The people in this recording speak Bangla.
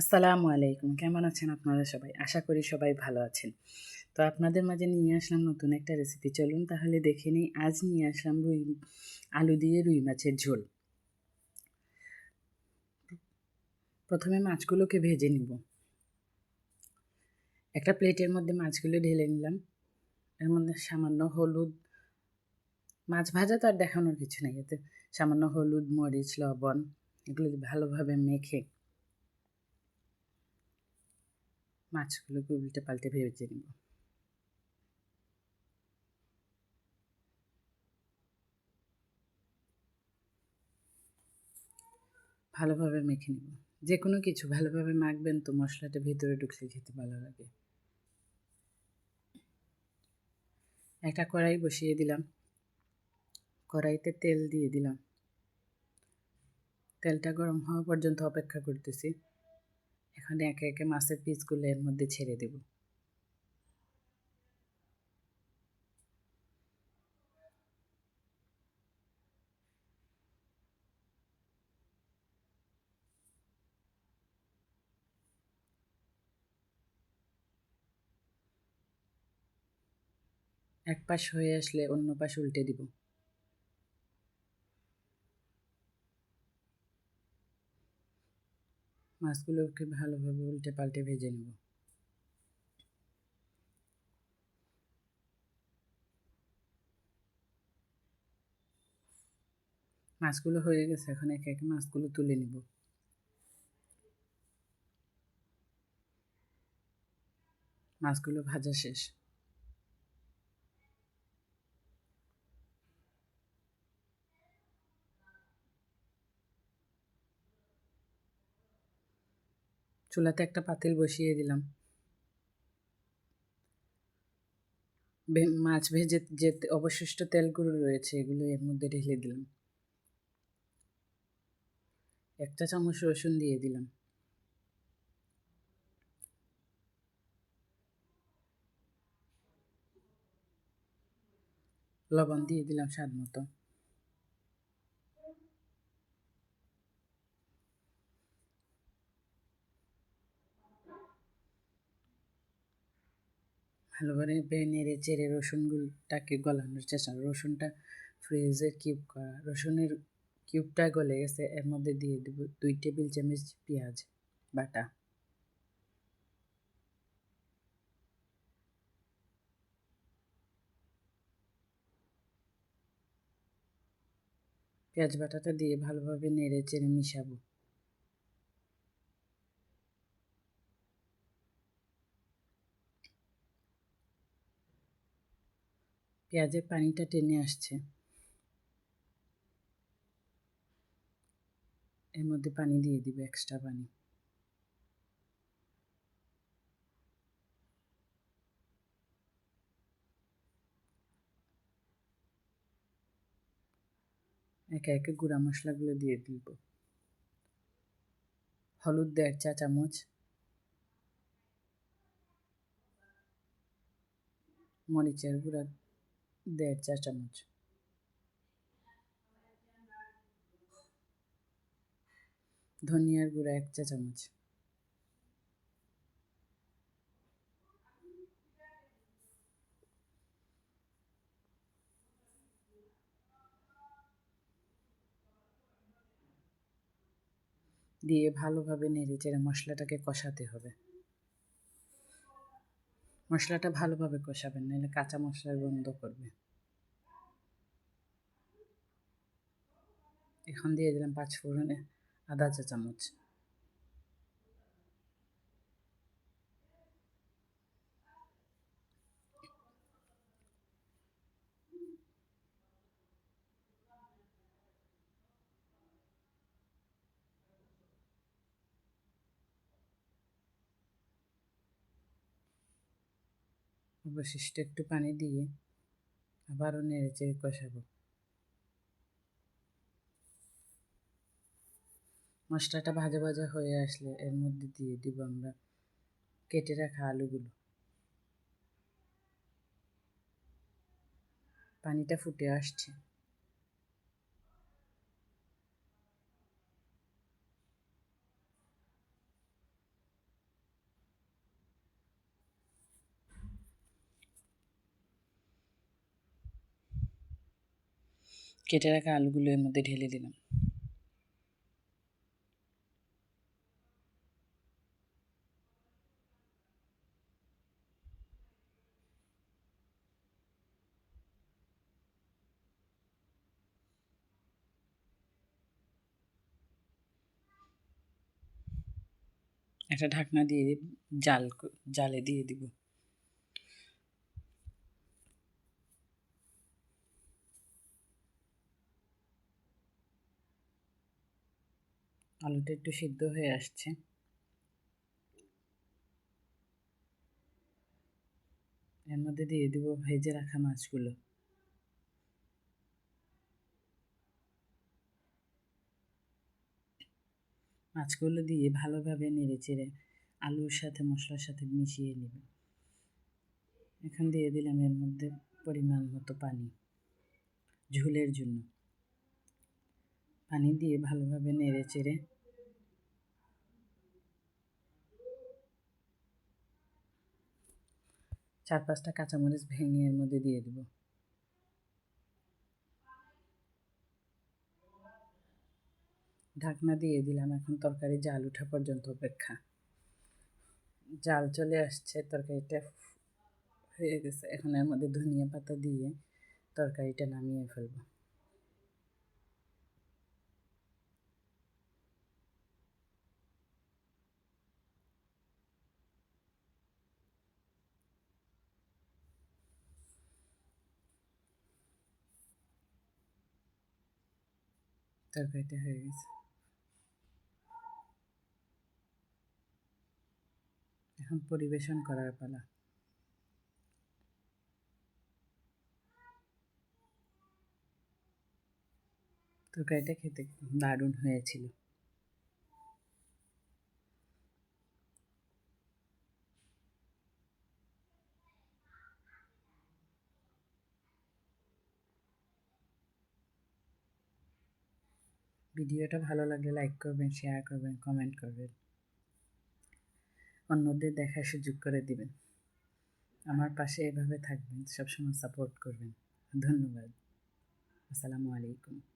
আসসালামু আলাইকুম। কেমন আছেন আপনারা সবাই? আশা করি সবাই ভালো আছেন। তো আপনাদের মাঝে নিয়ে আসলাম নতুন একটা রেসিপি চলুন তাহলে দেখে নিই, আজ নিয়ে আসলাম রুই, আলু দিয়ে রুই মাছের ঝোল। প্রথমে মাছগুলোকে ভেজে নিব। একটা প্লেটের মধ্যে মাছগুলো ঢেলে নিলাম। এর মধ্যে সামান্য হলুদ, মাছ ভাজা তো আর দেখানোর কিছু নেই। এতে সামান্য হলুদ, মরিচ, লবণ এগুলো ভালোভাবে মেখে মাছগুলোকে উল্টে পাল্টে ভেজে নিব। ভালোভাবে মেখে নিব। যে কোনো কিছু ভালোভাবে মাখবেন তো মশলাটা ভিতরে ঢুকলে খেতে ভালো লাগে। একটা কড়াই বসিয়ে দিলাম। কড়াইতে তেল দিয়ে দিলাম। তেলটা গরম হওয়া পর্যন্ত অপেক্ষা করতেছি। এখানে একে একে মাছের পিসগুলো এর মধ্যে ছেড়ে দেব। এক পাশ হয়ে আসলে অন্য পাশ উল্টে দিব। মাছগুলোকে ভালোভাবে উল্টে পাল্টে ভেজে নেব। মাছগুলো হয়ে গেছে, এখন একে একে মাছগুলো তুলে নিব। মাছগুলো ভাজা শেষ। চুলাতে একটা পাতিল বসিয়ে দিলাম। মাছ ভেজে যে অবশিষ্ট তেলগুলো রয়েছে এগুলো এর মধ্যে ঢেলে দিলাম। একটা চামচ রসুন দিয়ে দিলাম। লবণ দিয়ে দিলাম স্বাদ মতো। ভালো করে নেড়ে চেড়ে রসুনগুলোটাকে গলানোর চেষ্টা রসুনটা ফ্রিজে কিউব করা। রসুনের কিউবটা গলে গেছে, এর মধ্যে দিয়ে দেব দুই টেবিল চামচ পেঁয়াজ বাটা। পেঁয়াজ বাটাটা দিয়ে ভালোভাবে নেড়ে চেড়ে মিশাবো। পেঁয়াজের পানিটা টেনে আসছে। এর মধ্যে পানি দিয়ে দিব এক্সট্রা পানি। একে একে গুঁড়া মশলাগুলো দিয়ে দিব। হলুদ দেড় চা চামচ। মরিচের গুঁড়া দেড় চা চামচ। ধনিয়ার গুঁড়া এক চা চামচ। দিয়ে ভালোভাবে নেড়ে চেড়ে মশলাটাকে কষাতে হবে। মশলাটা ভালোভাবে কষাবেন, নাহলে কাঁচা মশলার গন্ধ করবে। এখন দিয়ে দিলাম পাঁচ ফোড়নে আদা চা চামচ। অবশিষ্ট একটু পানি দিয়ে আবারও নেড়ে চেড়ে কষাবো। মশলাটা ভাজা ভাজা হয়ে আসলে এর মধ্যে দিয়ে দিব আমরা কেটে রাখা আলুগুলো। পানিটা ফুটে আসছে। কেটে রাখা আলুগুলো এর মধ্যে ঢেলে দিলাম। একটা ঢাকনা দিয়ে জাল জালে দিয়ে দিব। আলুটা একটু সিদ্ধ হয়ে আসছে। এর মধ্যে দিয়ে দিব ভেজে রাখা মাছগুলো। মাছগুলো দিয়ে ভালোভাবে নেড়ে চেড়ে আলুর সাথে মশলার সাথে মিশিয়ে নেব। এখন দিয়ে দিলাম এর মধ্যে পরিমাণ মতো পানি, ঝোলের জন্য। পানি দিয়ে ভালোভাবে নেড়ে চেড়ে চার পাঁচটা কাঁচামরিচ ভেঙে এর মধ্যে দিয়ে দিব। ঢাকনা দিয়ে দিলাম, এখন তরকারি জাল উঠা পর্যন্ত অপেক্ষা। জাল চলে আসছে, তরকারিটা হয়ে গেছে। এখন এর মধ্যে ধনিয়া পাতা দিয়ে তরকারিটা নামিয়ে ফেলব। তরকারিটা হয়ে গেছে। এখন পরিবেশন করার পালা। তরকারিটা খেতে দারুণ হয়েছিল। ভিডিওটা ভালো লাগলে লাইক করবেন শেয়ার করবেন কমেন্ট করবেন। অন্যদের দেখার সুযোগ করে দিবেন। আমার পাশে এভাবে থাকবেন, সবসময় সাপোর্ট করবেন। ধন্যবাদ। আসসালামু আলাইকুম।